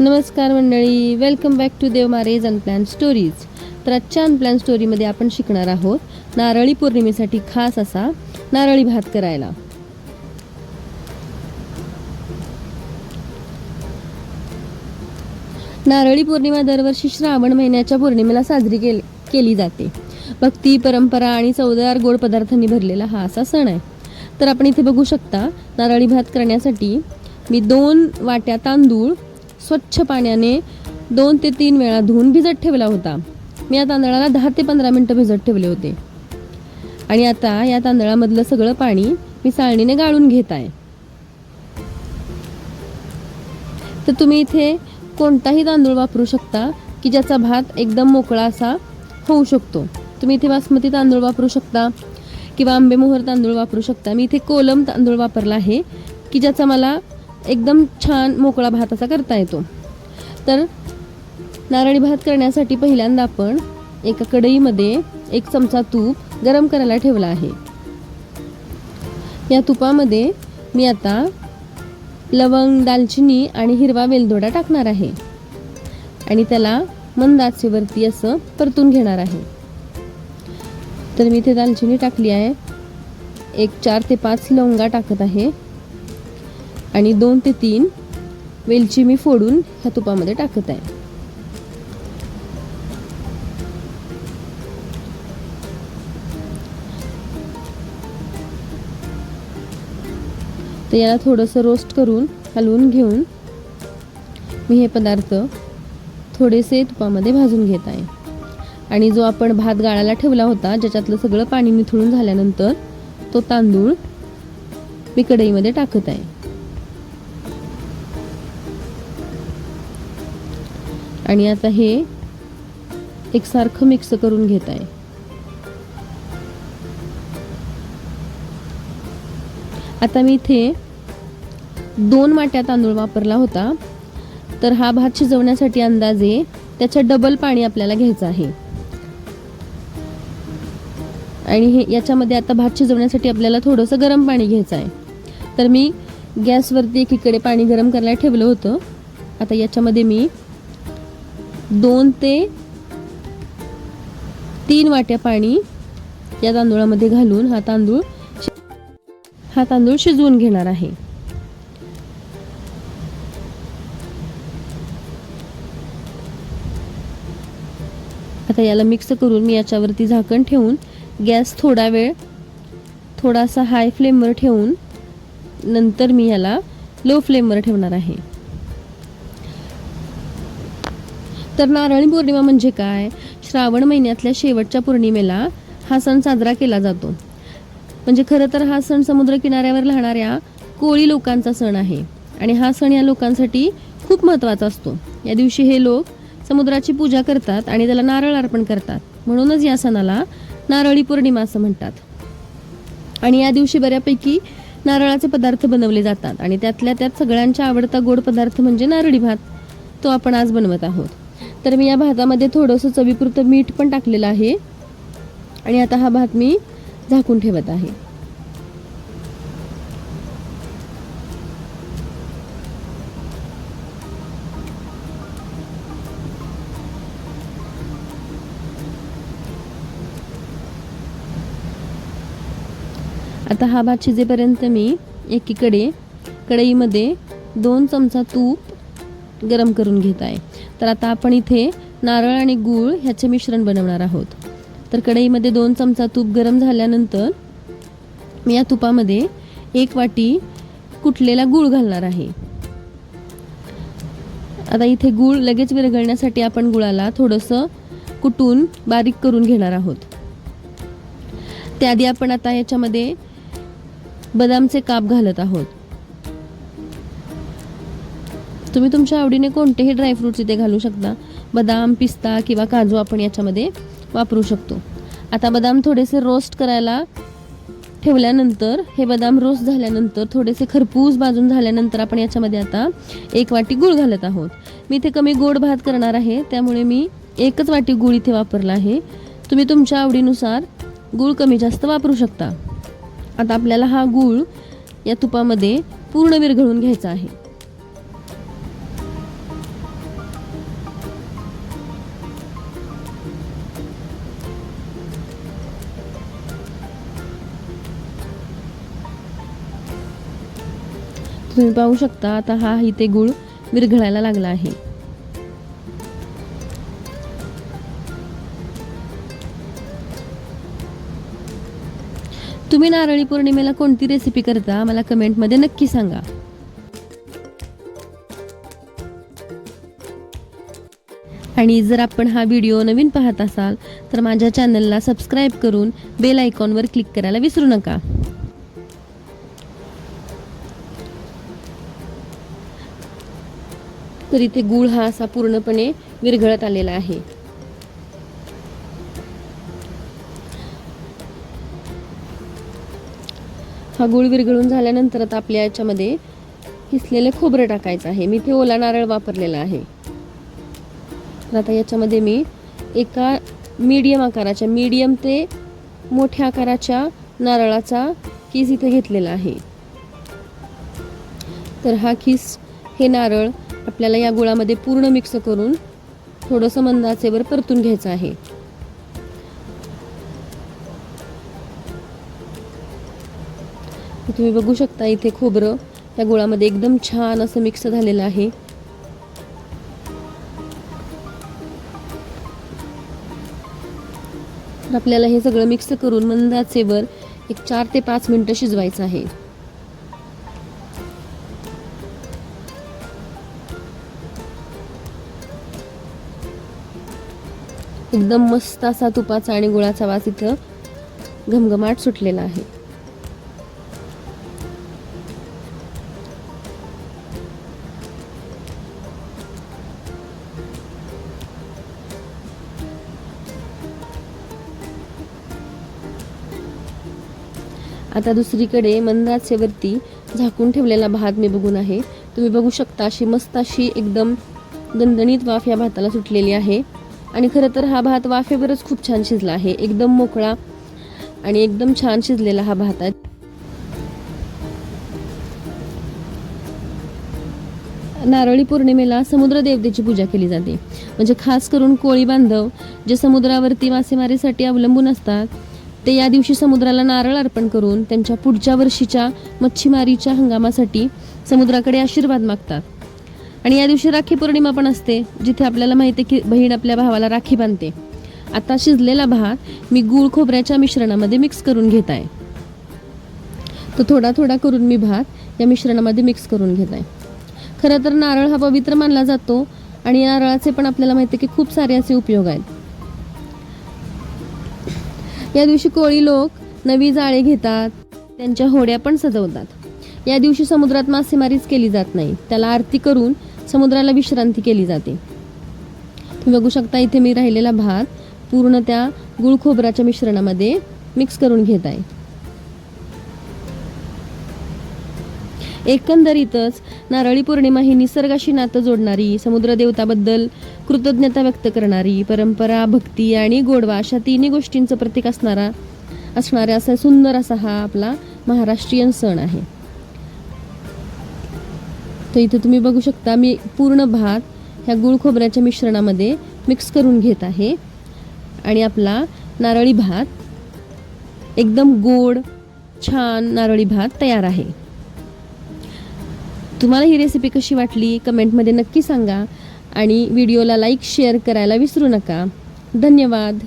नमस्कार मंडळी welcome back to Dev marriage unplanned stories तर आजच्या अनप्लॅन स्टोरीमध्ये आपण शिकणार आहोत नारळी पौर्णिमेसाठी खास असा नारळी भात करायला. नारळी पौर्णिमा दरवर्षी श्रावण महिन्याच्या पौर्णिमेला साजरी केली केली जाते. भक्ती परंपरा आणि चौदार गोड पदार्थांनी भरलेला हा असा सण आहे. तर आपण इथे बघू शकता नारळी भात करण्यासाठी मी दोन वाट्या तांदूळ स्वच्छ पाण्याने दोन ते तीन वेळा धुवून भिजत ठेवला होता. मी या तांदळाला दहा ते पंधरा मिनटं भिजत ठेवले होते. आणि आता या तांदळामधलं सगळं पाणी मी चाळणीने गाळून घेत आहे. तर तुम्ही इथे कोणताही तांदूळ वापरू शकता की ज्याचा भात एकदम मोकळा असा होऊ शकतो. तुम्ही इथे बासमती तांदूळ वापरू शकता किंवा आंबेमोहर तांदूळ वापरू शकता. मी इथे कोलम तांदूळ वापरला आहे की ज्याचा मला एकदम छान मोकळा भात असा करता येतो. तर नारळी भात करण्यासाठी पहिल्यांदा आपण एका कढईमध्ये एक चमचा तूप गरम करायला ठेवला आहे. या तुपामध्ये मी आता लवंग दालचिनी आणि हिरवा वेलदोडा टाकणार आहे. आणि त्याला मंद आचेवरती असं परतून घेणार आहे. तर मी इथे दालचिनी टाकली आहे. एक चार ते पाच लवंगा टाकत आहे. आणि दोन ते तीन वेलची मी फोडून ह्या तुपामध्ये टाकत आहे. तर याला थोडंसं रोस्ट करून हलवून घेऊन मी हे पदार्थ थोडेसे तुपामध्ये भाजून घेत आहे. आणि जो आपण भात गाळायला ठेवला होता ज्याच्यातलं सगळं पाणी निथळून झाल्यानंतर तो तांदूळ मी कढईमध्ये टाकत आहे. आणि आता हे एकसारखं मिक्स करून घेत आहे. आता मी इथे दोन वाट्या तांदूळ वापरला होता. तर हा भात शिजवण्यासाठी अंदाजे त्याच्या डबल पाणी आपल्याला घ्यायचं आहे. आणि हे याच्यामध्ये आता भात शिजवण्यासाठी आपल्याला थोडंसं गरम पाणी घ्यायचं आहे. तर मी गॅसवरती एकीकडे पाणी गरम करायला ठेवलं होतं. आता याच्यामध्ये मी दोन ते तीन वाट्या पाणी या तांदूळामध्ये घालून हा तांदूळ हा तांदूळ शिजवून घेणार आहे. आता याला मिक्स करून मी याच्यावरती झाकण ठेवून गॅस थोडा वेळ थोडासा हाय फ्लेमवर ठेवून नंतर मी याला लो फ्लेमवर ठेवणार आहे. तर नारळी पौर्णिमा म्हणजे काय? श्रावण महिन्यातल्या शेवटच्या पौर्णिमेला हा सण साजरा केला जातो. म्हणजे खरं तर हा सण समुद्र किनाऱ्यावर राहणाऱ्या कोळी लोकांचा सण आहे. आणि हा सण या लोकांसाठी खूप महत्त्वाचा असतो. या दिवशी हे लोक समुद्राची पूजा करतात आणि त्याला नारळ अर्पण करतात. म्हणूनच या सणाला नारळी पौर्णिमा असं म्हणतात. आणि या दिवशी बऱ्यापैकी नारळाचे पदार्थ बनवले जातात. आणि त्यातल्या त्यात सगळ्यांच्या आवडता गोड पदार्थ म्हणजे नारळी भात तो आपण आज बनवत आहोत. तर मी या भातामध्ये थोडंसं चवीपुरतं मीठ पण टाकलेलं आहे. आणि आता हा भात मी झाकून ठेवत आहे. आता हा भात शिजेपर्यंत मी एकीकडे कढईमध्ये दोन चमचा तूप गरम करून घेत आहे. तर आता आपण इथे नारळ आणि गूळ ह्याचे मिश्रण बनवणार आहोत. तर कढईमध्ये दोन चमचा तूप गरम झाल्यानंतर मी या तुपामध्ये एक वाटी कुटलेला गूळ घालणार आहे. आता इथे गूळ लगेच विरघळण्यासाठी आपण गुळाला थोडंसं कुटून बारीक करून घेणार आहोत. त्याआधी आपण आता याच्यामध्ये बदामचे काप घालत आहोत. तुम्ही तुमच्या आवडीने कोणतेही ड्रायफ्रुट्स इथे घालू शकता. बदाम पिस्ता किंवा काजू आपण याच्यामध्ये वापरू शकतो. आता बदाम थोडेसे रोस्ट करायला ठेवल्यानंतर हे बदाम रोस्ट झाल्यानंतर थोडेसे खरपूस भाजून झाल्यानंतर आपण याच्यामध्ये आता एक वाटी गूळ घालत आहोत. मी इथे कमी गोड भात करणार आहे त्यामुळे मी एकच वाटी गूळ इथे वापरला आहे. तुम्ही तुमच्या आवडीनुसार गूळ कमी जास्त वापरू शकता. आता आपल्याला हा गूळ या तुपामध्ये पूर्ण विरघळून घ्यायचा आहे. तुम्ही पाहू शकता आता हा इथे गुळ विरघळायला लागला आहे. तुम्ही नारळी पौर्णिमेला कोणती रेसिपी करता मला कमेंटमध्ये नक्की सांगा. आणि जर आपण हा व्हिडिओ नवीन पाहत असाल तर माझ्या चॅनलला सबस्क्राईब करून बेल आयकॉनवर क्लिक करायला विसरू नका. तर इथे गूळ हा असा पूर्णपणे विरघळत आलेला आहे. हा गूळ विरघळून झाल्यानंतर आता आपल्या याच्यामध्ये किसलेले खोबरं टाकायचं आहे. मी ते ओला नारळ वापरलेला आहे. तर आता याच्यामध्ये मी एका मीडियम आकाराच्या मीडियम ते मोठ्या आकाराच्या नारळाचा किस इथे घेतलेला आहे. तर हा किस हे नारळ आपल्याला या गुळामध्ये पूर्ण मिक्स करून थोडंसं मंदाचेवर परतून घ्यायचं आहे. तुम्ही बघू शकता इथे खोबरं या गुळामध्ये एकदम छान असं मिक्स झालेलं आहे. आपल्याला हे सगळं मिक्स करून मंदाचेवर एक चार ते पाच मिनटं शिजवायचं आहे. एकदम मस्त असा तुपाचा आणि गुळाचा वास इथं घमघमाट सुटलेला आहे. आता दुसरीकडे मंदाचेवरती झाकून ठेवलेला भात मी बघून आहे. तुम्ही बघू शकता अशी मस्त अशी एकदम दणदणीत वाफ या भाताला सुटलेली आहे. आणि खरं तर हा भात वाफेवरच खूप छान शिजला आहे. एकदम मोकळा आणि एकदम छान शिजलेला हा भात आहे. नारळी पौर्णिमेला समुद्र देवतेची पूजा केली जाते. म्हणजे खास करून कोळी बांधव जे समुद्रावरती मासेमारीसाठी अवलंबून असतात ते या दिवशी समुद्राला नारळ अर्पण करून त्यांच्या पुढच्या वर्षीच्या मच्छीमारीच्या हंगामासाठी समुद्राकडे आशीर्वाद मागतात. आणि या दिवशी राखी पौर्णिमा पण असते जिथे आपल्याला माहिती आहे की बहीण आपल्या भावाला राखी बांधते. आता शिजलेला भात मी गूळ खोबऱ्याच्या मिश्रणामध्ये मिक्स करून घेत आहे. तो थोडा थोडा करून मी भात या मिश्रणामध्ये मिक्स करून घेत आहे. खरं तर नारळ हा पवित्र मानला जातो आणि नारळाचे पण आपल्याला माहिती आहे की खूप सारे असे उपयोग आहेत. या दिवशी कोळी लोक नवी जाळे घेतात त्यांच्या होड्या पण सजवतात. या दिवशी समुद्रात मासेमारीच केली जात नाही. त्याला आरती करून समुद्राला विश्रांती केली जाते. तुम्ही बघू शकता इथे मी राहिलेला भात पूर्ण त्या गुळ खोबराच्या मिश्रणामध्ये मिक्स करून घेत आहे. एकंदरीतच नारळी पौर्णिमा ही निसर्गाशी नातं जोडणारी समुद्र देवताबद्दल कृतज्ञता व्यक्त करणारी परंपरा भक्ती आणि गोडवा अशा तिन्ही गोष्टींचं प्रतीक असणारा असणारा असा सुंदर असा हा आपला महाराष्ट्रीयन सण आहे. तर इथे तुम्ही बघू शकता मी पूर्ण भात ह्या गुळ खोबऱ्याच्या मिश्रणामध्ये मिक्स करून घेत आहे. आणि आपला नारळी भात एकदम गोड छान नारळी भात तयार आहे. तुम्हाला ही रेसिपी कशी वाटली कमेंटमध्ये नक्की सांगा. आणि व्हिडिओला लाईक शेअर करायला विसरू नका. धन्यवाद.